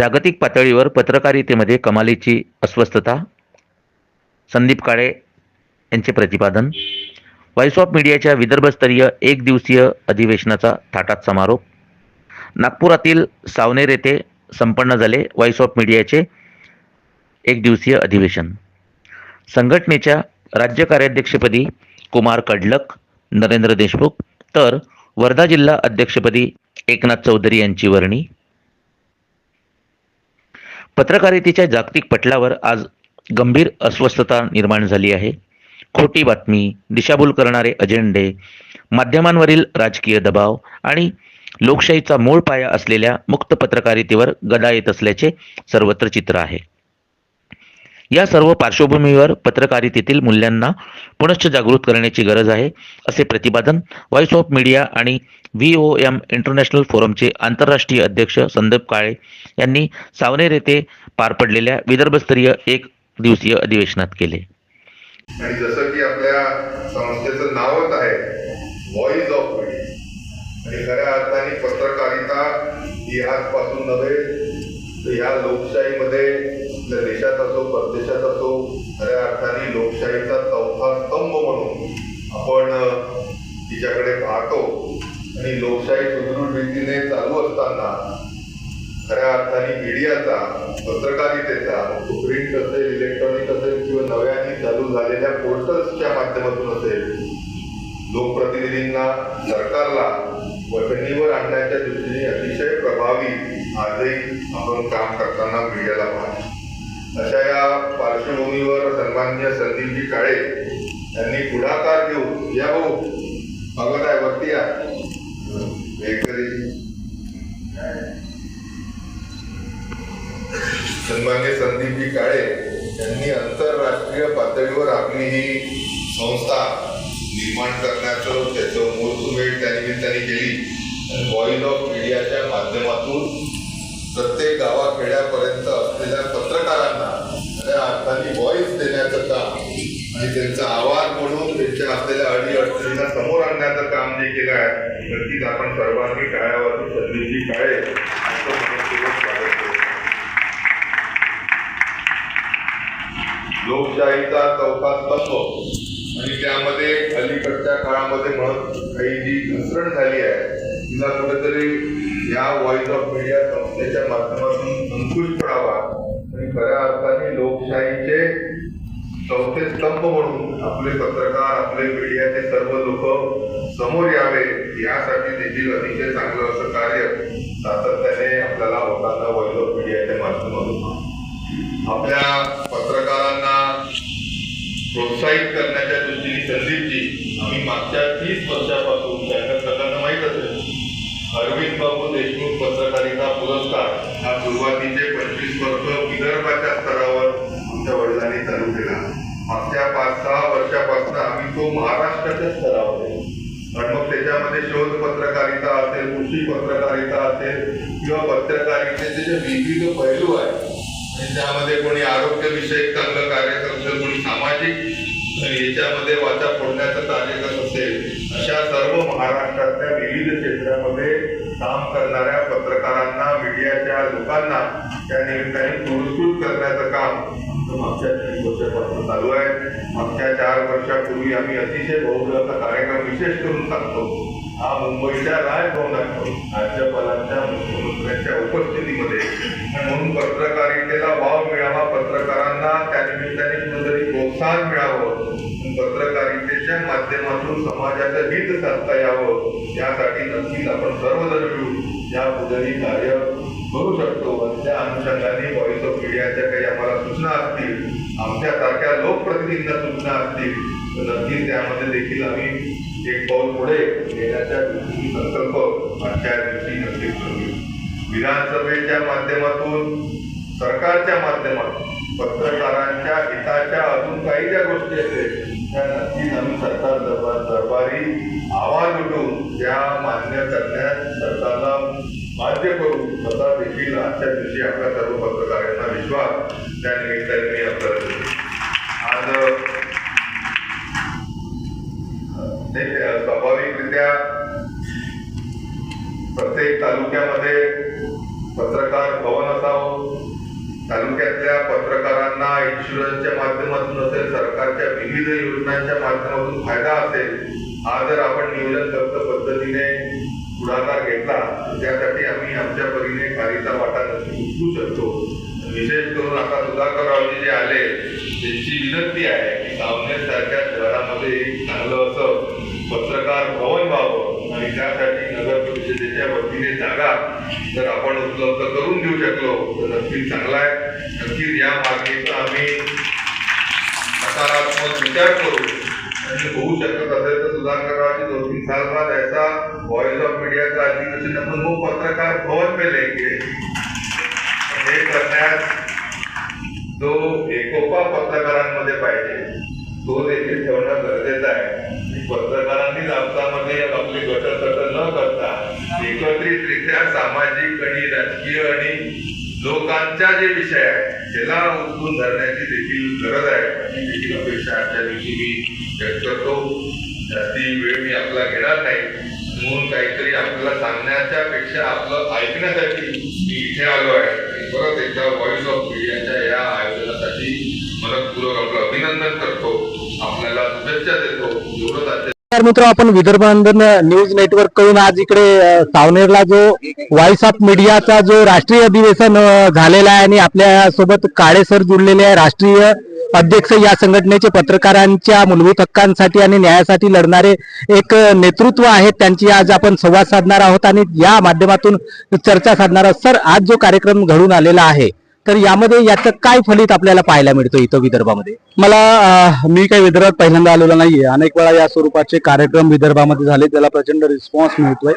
जागतिक पातळीवर पत्रकारितेमध्ये कमालीची अस्वस्थता संदीप काळे यांचे प्रतिपादन व्हॉइस ऑफ मीडियाच्या विदर्भस्तरीय एक दिवसीय अधिवेशनाचा थाटात समारोप नागपुरातील सावनेर येथे संपन्न झाले व्हॉइस ऑफ मीडियाचे एक दिवसीय अधिवेशन. संघटनेच्या राज्य कार्याध्यक्षपदी कुमार कडलक नरेंद्र देशमुख तर वर्धा जिल्हा अध्यक्षपदी एकनाथ चौधरी यांची वर्णी पत्रकारितेच्या जागतिक पटलावर आज गंभीर अस्वस्थता निर्माण झाली आहे. खोटी बातमी दिशाभूल करणारे अजेंडे माध्यमांवरील राजकीय दबाव आणि लोकशाहीचा मूळ पाया असलेल्या मुक्त पत्रकारितेवर गदा येत असल्याचे सर्वत्र चित्र आहे. या सर्व पार्श्वभूमीवर पत्रकारितेतील मूल्यांना पुनश्च जागृत करण्याची गरज आहे असे प्रतिपादन व्हॉइस ऑफ मीडिया आणि व्ही ओ एम इंटरनॅशनल फोरमचे आंतरराष्ट्रीय अध्यक्ष संदीप काळे यांनी सावनेर येथे पार पडलेल्या विदर्भस्तरीय एक दिवसीय अधिवेशनात केले. आणि जसं की आपल्या संस्थेचं नावच आहे व्हॉइस ऑफ मीडिया आणि खऱ्या अर्थाने पत्रकारिता ही आजपासून नव्हे तर ह्या लोकशाहीमध्ये आणि लोकशाहीचा चौथा स्तंभ म्हणून आपण तिच्याकडे पाहतो. आणि लोकशाही सुदृढ रीतीने चालू असताना खऱ्या अर्थाने मीडियाचा पत्रकारितेचा प्रिंट असेल इलेक्ट्रॉनिक असेल किंवा नव्याने चालू झालेल्या पोर्टल्सच्या माध्यमातून असेल लोकप्रतिनिधींना सरकारला वठणीवर आणण्याच्या दृष्टीने अतिशय प्रभावी आजही आपण काम करताना मीडियाला पाहतो. अशा या पार्श्वभूमीवर सन्मान्य संदीपजी काळे यांनी पुढाकार घेऊन या हो, भाऊ भगत आहे वरती या. सन्मान्य संदीपजी काळे यांनी आंतरराष्ट्रीय पातळीवर आपली ही संस्था निर्माण करण्याचं त्याचं मूळसुमेळ त्या निमित्ताने केली. आणि व्हॉइस ऑफ मीडियाच्या माध्यमातून प्रत्येक गावाखेड्यापर्यंत असलेल्या पत्रकारांना त्या अर्थाने व्हॉइस देण्याचं काम आणि त्यांचा आवाज म्हणून त्यांच्या असलेल्या अडी अडचणींना समोर आणण्याचं काम जे केलं आहे नक्कीच आपण सर्वांनी टाळ्यावरून संदीपजी काळे लोकशाहीचा चौथा स्तंभ आणि त्यामध्ये अलीकडच्या काळामध्ये म्हणून काही जी घसरण झाली आहे तिला कुठेतरी या व्हॉइस ऑफ मीडिया संस्थेच्या माध्यमातून अंकुश पडावा. आणि खऱ्या अर्थाने लोकशाहीचे चौथे स्तंभ म्हणून आपले पत्रकार आपले मीडियाचे सर्व लोक समोर यावे यासाठी देखील अतिशय चांगलं असं कार्य सातत्याने आपल्याला होताना व्हॉइस ऑफ मीडियाच्या माध्यमातून आपल्या पत्रकारांना प्रोत्साहित करण्याच्या दृष्टीने संदीपजी आम्ही मागच्या तीस वर्षापासून त्यांना अरविंद बाबू देशमुख पत्रकारिता पुरस्कार हा सुरुवातीचे पंचवीस वर्ष विदर्भाच्या स्तरावर आमच्या वडिलांनी चालू केला मागच्या पाच सहा वर्षापासून आम्ही तो महाराष्ट्राच्या स्तरावर आहे. आणि मग त्याच्यामध्ये शोध पत्रकारिता असेल कृषी पत्रकारिता असेल किंवा पत्रकारितेचे जे विविध पैलू आहेत आणि त्यामध्ये कोणी आरोग्य विषयक चांगलं कार्य करत असेल कोणी सामाजिक याच्यामध्ये वाचा फोडण्याचं कार्य करत असेल अशा सर्व महाराष्ट्रात काम करणाऱ्या पत्रकारांना मीडियाच्या लोकांना त्या निमित्ताने पुरस्कृत करण्याचं काम मागच्या तीन वर्षापासून चालू आहे. मागच्या चार वर्षापूर्वी आम्ही अतिशय बहुल कार्यक्रम विशेष करून सांगतो. हा मुंबईच्या राजभवनात राज्यपालांच्या मुख्यमंत्र्यांच्या उपस्थितीमध्ये म्हणून पत्रकारितेला वाव मिळावा पत्रकारांना त्या निमित्ताने कुठेतरी प्रोत्साहन मिळावं पत्रकारितेच्या माध्यमातून समाजाचं हित साधता यावं त्यासाठी नक्कीच आपण सर्वजण मिळून या पुढेही कार्य करू शकतो. आणि त्या अनुषंगाने व्हॉइस ऑफ मीडियाच्या काही आम्हाला सूचना असतील आमच्यासारख्या लोकप्रतिनिधींना सूचना असतील तर नक्कीच त्यामध्ये देखील आम्ही एक पाऊल पुढे येण्याच्या दृष्टीने संकल्प आजच्या दिवशी नक्कीच करू विधानसभेच्या माध्यमातून सरकारच्या माध्यमातून पत्रकारांच्या हिताच्या अजून काही ज्या गोष्टी आहेत त्या नक्कीच आम्ही सरकार दरबार दरबारी आवाज उठवून त्या मान्य करण्यास सरकारला बाध्य करू स्वतः देखील आजच्या दिवशी आपल्या सर्व पत्रकारांना विश्वास त्या निमित्ताने मी आपल्याला देतो. आज ते स्वाभाविकरित्या प्रत्येक तालुक्यामध्ये पत्रकार भवन असावं इन्शुरन्सच्या माध्यमातून असेल सरकारच्या विविध योजनांच्या माध्यमातून फायदा असेल हा जर आपण नियोजनबद्ध पद्धतीने पुढाकार घेतला तर त्यासाठी आम्ही आमच्या परीने खारीचा वाटा नक्की उचलू शकतो. विशेष करून आता सुधाकररावजी जे आले त्यांची विनंती आहे की गावनेर सारख्या शहरामध्ये एक चांगलं असं पत्रकार भवन व्हावं. आणि त्यासाठी नगर परिषदेच्या वतीने जागा जर आपण उपलब्ध करून देऊ शकलो तर नक्की चांगला आहे. नक्कीच या मागणीचा आम्ही सकारात्मक विचार करू. आणि होऊ शकत असेल तर सुधाकररावजी दोन तीन साल बाद ऐसा वॉइस ऑफ मीडियाचा अधिवेशन आपण वो पत्रकार भवन में लेंगे हे करण्यास जो एकोपा पत्रकारांमध्ये पाहिजे तो देखील ठेवणं गरजेचं आहे. आणि पत्रकारांनी आपसामध्ये आपले गटतट न करता एकत्रितरित्या सामाजिक आणि राजकीय आणि लोकांचा जे विषय आहे त्याला उचलून धरण्याची देखील गरज आहे. अशी देखील अपेक्षा आजच्या दिवशी मी व्यक्त करतो. जास्ती वेळ मी आपला घेणार नाही. म्हणून काहीतरी आपल्याला सांगण्याच्या पेक्षा आपलं ऐकण्यासाठी मी इथे आलो आहे. परत एकदा व्हॉइस ऑफ मीडियाच्या या आयोजनासाठी मनपूर्वक आपलं अभिनंदन करतो. आपल्याला शुभेच्छा देतो. एवढंच नमस्कार मित्र आपण विदर्भनंदन न्यूज नेटवर्ककडून आज इकडे सावनेरला जो व्हॉइस ऑफ मीडियाचा जो राष्ट्रीय अधिवेशन झालेला आहे आणि आपल्यासोबत काळे सर जुळलेले आहे. राष्ट्रीय अध्यक्ष या संघटनेचे पत्रकारांच्या मूलभूत हक्कांसाठी आणि न्यायासाठी लढणारे एक नेतृत्व आहेत. त्यांची आज आपण संवाद साधणार आहोत आणि या माध्यमातून चर्चा साधणार आहोत. सर आज जो कार्यक्रम घडून आलेला आहे तर यामध्ये याचं काय फलित आपल्याला पाहायला मिळतं इथं विदर्भामध्ये? मला मी काही विदर्भात पहिल्यांदा आलेलो नाहीये. अनेक वेळा या स्वरूपाचे कार्यक्रम विदर्भामध्ये झाले त्याला प्रचंड रिस्पॉन्स मिळतोय.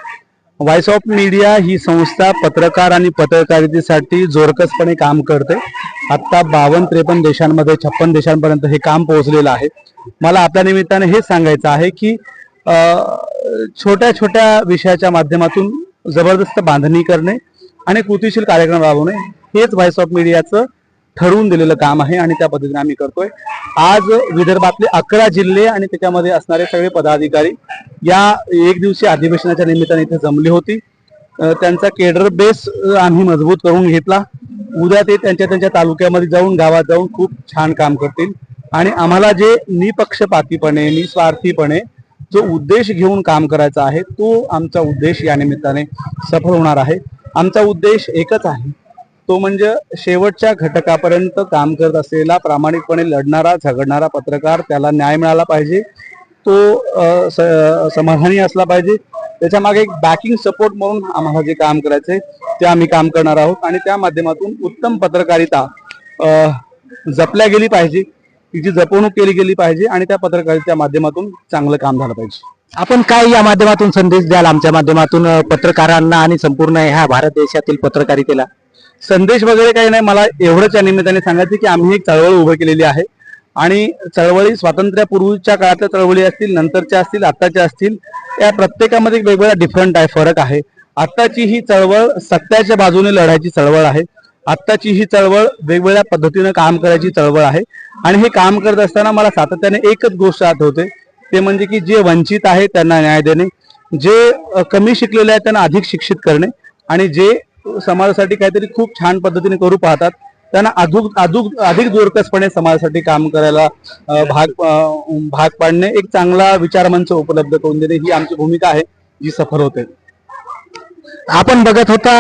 व्हॉइस ऑफ मीडिया ही संस्था पत्रकार आणि पत्रकारितेसाठी जोरकसपणे काम करते. आत्ता बावन्न त्रेपन्न देशांमध्ये छप्पन देशांपर्यंत हे काम पोहोचलेलं आहे. मला आपल्या निमित्ताने हे सांगायचं आहे की छोट्या छोट्या विषयाच्या माध्यमातून जबरदस्त बांधणी करणे आणि कृतीशील कार्यक्रम राबवणे हेच व्हॉइस ऑफ मीडियाचं ठरवून दिलेलं काम आहे आणि त्या पद्धतीने आम्ही करतोय. आज विदर्भातले अकरा जिल्हे आणि त्याच्यामध्ये असणारे सगळे पदाधिकारी या एक दिवशी अधिवेशनाच्या निमित्ताने इथे जमली होती. त्यांचा केडर बेस आम्ही मजबूत करून घेतला. उद्या ते त्यांच्या त्यांच्या तालुक्यामध्ये जाऊन गावात जाऊन खूप छान काम करतील. आणि आम्हाला जे निपक्षपातीपणे निस्वार्थीपणे जो उद्देश घेऊन काम करायचा आहे तो आमचा उद्देश या निमित्ताने सफल होणार आहे. आमचा उद्देश एकच आहे तो म्हणजे शेवटच्या घटकापर्यंत काम करत असलेला प्रामाणिकपणे लढणारा झगडणारा पत्रकार त्याला न्याय मिळाला पाहिजे. तो समाधानी असला पाहिजे. त्याच्यामागे एक बॅकिंग सपोर्ट म्हणून आम्हाला जे काम करायचंय ते आम्ही काम करणार आहोत. आणि त्या माध्यमातून उत्तम पत्रकारिता जपल्या गेली पाहिजे. तिची जपवणूक केली गेली पाहिजे आणि त्या पत्रकारितेच्या माध्यमातून चांगलं काम झालं पाहिजे. आपण काय या माध्यमातून संदेश द्याल? आमच्या माध्यमातून पत्रकारांना आणि संपूर्ण ह्या भारत देशातील पत्रकारितेला? संदेश वगैरे काही नाही. मला एवढंच या निमित्ताने सांगायचं की आम्ही एक चळवळ उभं केलेली आहे. आणि चळवळी स्वातंत्र्यापूर्वीच्या काळातल्या चळवळी असतील नंतरच्या असतील आत्ताच्या असतील या प्रत्येकामध्ये एक वेगवेगळा डिफरंट आहे फरक आहे. आत्ताची ही चळवळ सत्याच्या बाजूने लढायची चळवळ आहे. आत्ताची ही चळवळ वेगवेगळ्या पद्धतीनं काम करायची चळवळ आहे. आणि हे काम करत असताना मला सातत्याने एकच गोष्ट आठवते. ते म्हणजे की जे वंचित आहे त्यांना न्याय देणे जे कमी शिकलेले आहेत त्यांना अधिक शिक्षित करणे आणि जे समाजासाठी काहीतरी खूप छान पद्धतीने करू पाहतात. त्यांना अधूक अधूक अधिक जोरकसपणे समाजासाठी काम करायला भाग भाग पाडणे एक चांगला विचारमंच उपलब्ध करून देणे ही आमची भूमिका आहे जी सफल होते. आपण बघत होता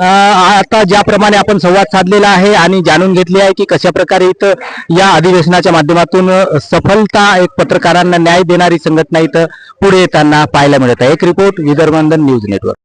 आता ज्याप्रमाणे आपण संवाद साधलेला आहे आणि जाणून घेतले आहे की कशा प्रकारे इथं या अधिवेशनाच्या माध्यमातून सफलता एक पत्रकारांना न्याय देणारी संघटना इथं पुढे येताना पाहायला मिळत आहे. एक रिपोर्ट विदर्भंदन न्यूज नेटवर्क.